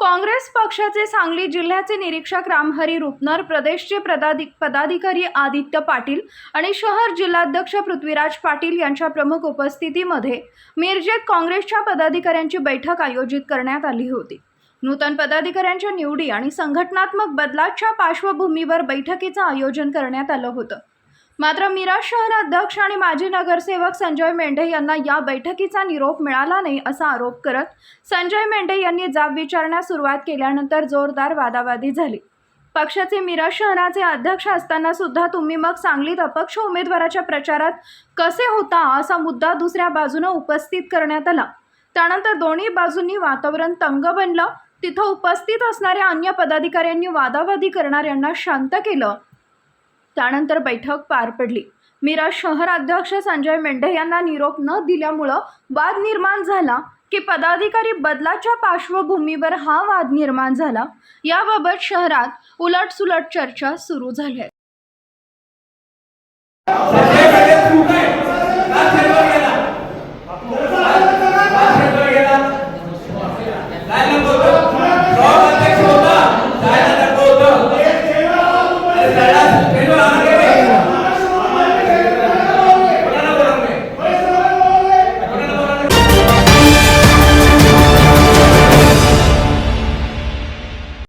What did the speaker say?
काँग्रेस पक्षाचे सांगली जिल्ह्याचे निरीक्षक रामहरी रुपनर प्रदेशचे पदाधिक पदाधिकारी आदित्य पाटील आणि शहर जिल्हाध्यक्ष पृथ्वीराज पाटील यांच्या प्रमुख उपस्थितीमध्ये मिरजेत काँग्रेसच्या पदाधिकाऱ्यांची बैठक आयोजित करण्यात आली होती. नूतन पदाधिकाऱ्यांच्या निवडी आणि संघटनात्मक बदलाच्या पार्श्वभूमीवर बैठकीचं आयोजन करण्यात आलं होतं. मात्र मिराज शहर अध्यक्ष आणि माजी नगरसेवक संजय मेंढे यांना या बैठकीचा निरोप मिळाला नाही असा आरोप करत संजय मेंढे यांनी जाब विचारण्यास सुरुवात केल्यानंतर जोरदार वादावादी झाली. पक्षाचे मिराज शहराचे अध्यक्ष असताना सुद्धा तुम्ही मग सांगलीत अपक्ष उमेदवाराच्या प्रचारात कसे होता असा मुद्दा दुसऱ्या बाजूनं उपस्थित करण्यात आला. त्यानंतर दोन्ही बाजूंनी वातावरण तंग बनलं. तिथं उपस्थित असणाऱ्या अन्य पदाधिकाऱ्यांनी वादावादी करणाऱ्यांना शांत केलं. त्यानंतर बैठक पार पडली. मिराज शहर अध्यक्ष संजय मेंढे यांना निरोप न दिल्यामुळं वाद निर्माण झाला की पदाधिकारी बदलाच्या पार्श्वभूमीवर हा वाद निर्माण झाला. याबाबत शहरात उलटसुलट चर्चा सुरू झाल्या